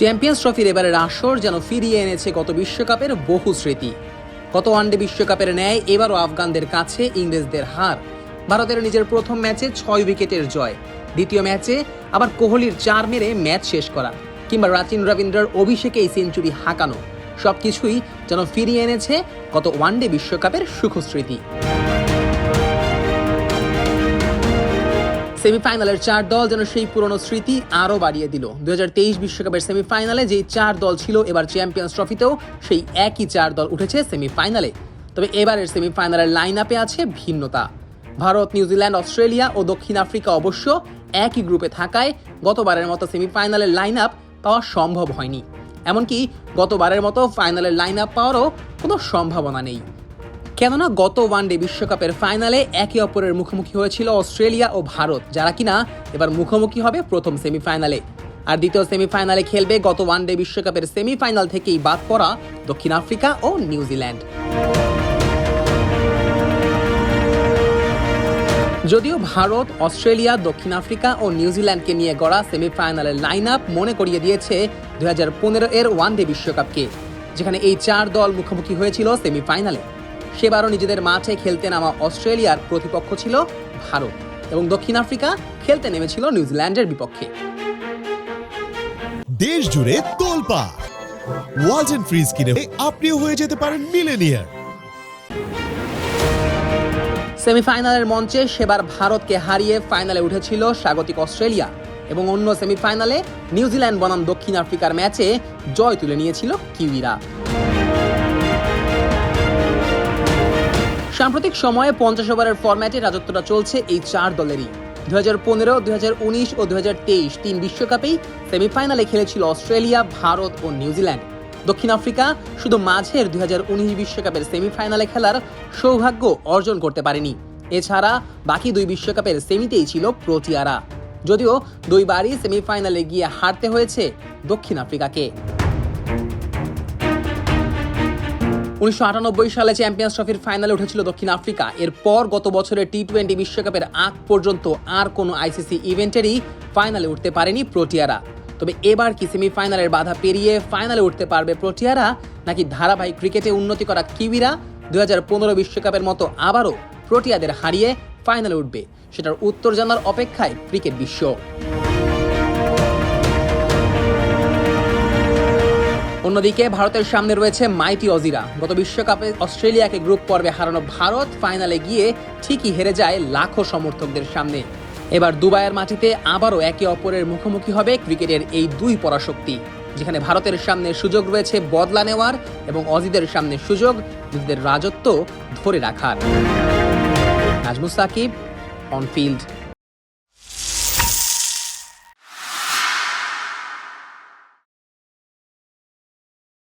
Champions ট্রফির এবারের আসর যেন ফিরিয়ে এনেছে গত বিশ্বকাপের বহু স্মৃতি। গত ওয়ানডে বিশ্বকাপের ন্যায় এবারও আফগানদের কাছে ইংরেজদের হার। ভারতের নিজের প্রথম ম্যাচে ছয় উইকেটের জয়। দ্বিতীয় ম্যাচে আবার কোহলির চার মেরে ম্যাচ শেষ করা, কিংবা রাচিন রবীন্দ্রর অভিষেকে এই সেঞ্চুরি হাঁকানো। সবকিছুই যেন ফিরিয়ে এনেছে গত ওয়ানডে বিশ্বকাপের সুখস্মৃতি। সেমিফাইনালের চার দল যেন সেই পুরনো স্মৃতি আরও বাড়িয়ে দিল। দু বিশ্বকাপের সেমিফাইনালে যেই চার দল ছিল, এবার চ্যাম্পিয়ন্স ট্রফিতেও সেই একই চার দল উঠেছে সেমিফাইনালে। তবে এবারের সেমিফাইনালের লাইন আপে আছে ভিন্নতা। ভারত, নিউজিল্যান্ড, অস্ট্রেলিয়া ও দক্ষিণ আফ্রিকা অবশ্য একই গ্রুপে থাকায় গতবারের মতো সেমিফাইনালের লাইন আপ পাওয়া সম্ভব হয়নি। এমনকি গতবারের মতো ফাইনালের লাইন আপ পাওয়ারও কোনো সম্ভাবনা নেই। কেননা গত ওয়ানডে বিশ্বকাপের ফাইনালে একে অপরের মুখোমুখি হয়েছিল অস্ট্রেলিয়া ও ভারত, যারা কিনা এবার মুখোমুখি হবে প্রথম সেমিফাইনালে। আর দ্বিতীয় সেমিফাইনালে খেলবে গত ওয়ানডে বিশ্বকাপের সেমিফাইনাল থেকেই বাদ পড়া দক্ষিণ আফ্রিকা ও নিউজিল্যান্ড। যদিও ভারত, অস্ট্রেলিয়া, দক্ষিণ আফ্রিকা ও নিউজিল্যান্ডকে নিয়ে গড়া সেমিফাইনালের লাইন আপ মনে করিয়ে দিয়েছে দুই হাজার পনেরো এর ওয়ানডে বিশ্বকাপকে, যেখানে এই চার দল মুখোমুখি হয়েছিল সেমিফাইনালে। সেবারও নিজেদের মাঠে খেলতে নামা অস্ট্রেলিয়ার প্রতিপক্ষ ছিল ভারত এবং দক্ষিণ আফ্রিকা খেলতে নেমেছিল নিউজিল্যান্ডের বিপক্ষে। দেশ জুড়ে তোলপা। ওয়ালটন ফ্রিজ কিনে আপনিও হয়ে যেতে পারেন মিলেনিয়ার সেমিফাইনালের মঞ্চে সেবার ভারতকে হারিয়ে ফাইনালে উঠেছিল স্বাগতিক অস্ট্রেলিয়া এবং অন্য সেমিফাইনালে নিউজিল্যান্ড বনাম দক্ষিণ আফ্রিকার ম্যাচে জয় তুলে নিয়েছিল কিউইরা। সাম্প্রতিক সময়ে পঞ্চাশ ওভারের ফরম্যাটে রাজত্বটা চলছে এই চার দলেরই। দু হাজার পনেরো দু হাজার উনিশ ও দু হাজার তেইশ তিন বিশ্বকাপেই সেমিফাইনালে খেলেছিল অস্ট্রেলিয়া, ভারত ও নিউজিল্যান্ড। দক্ষিণ আফ্রিকা শুধু মাঝের দুই হাজার উনিশ বিশ্বকাপের সেমিফাইনালে খেলার সৌভাগ্য অর্জন করতে পারেনি। এছাড়া বাকি দুই বিশ্বকাপের সেমিতেই ছিল প্রোটিয়ারা। যদিও দুইবারই সেমিফাইনালে গিয়ে হারতে হয়েছে দক্ষিণ আফ্রিকাকে। উনিশশো আটানব্বই সালে চ্যাম্পিয়ন্স ট্রফির ফাইনালে উঠেছিল দক্ষিণ আফ্রিকা। এরপর গত বছরের টি টোয়েন্টি বিশ্বকাপের আগ পর্যন্ত আর কোনো আইসিসি ইভেন্টেরই ফাইনালে উঠতে পারেনি প্রোটিয়ারা। তবে এবার কি সেমিফাইনালের বাধা পেরিয়ে ফাইনালে উঠতে পারবে প্রোটিয়ারা, নাকি ধারাবাহিক ক্রিকেটে উন্নতি করা কিউইরা দু বিশ্বকাপের মতো আবারও প্রোটিয়াদের হারিয়ে ফাইনালে উঠবে? সেটার উত্তর জানার অপেক্ষায় ক্রিকেট বিশ্ব। অন্যদিকে ভারতের সামনে রয়েছে মাইটি অজিরা। গত বিশ্বকাপে অস্ট্রেলিয়াকে গ্রুপ পর্বে হারানো ভারত ফাইনালে গিয়ে ঠিকই হেরে যায় লাখো সমর্থকদের সামনে। এবার দুবাইয়ের মাটিতে আবারও একে অপরের মুখোমুখি হবে ক্রিকেটের এই দুই পরাশক্তি, যেখানে ভারতের সামনে সুযোগ রয়েছে বদলা নেওয়ার এবং অজিদের সামনে সুযোগ নিজেদের রাজত্ব ধরে রাখার। Najmus Shakib on field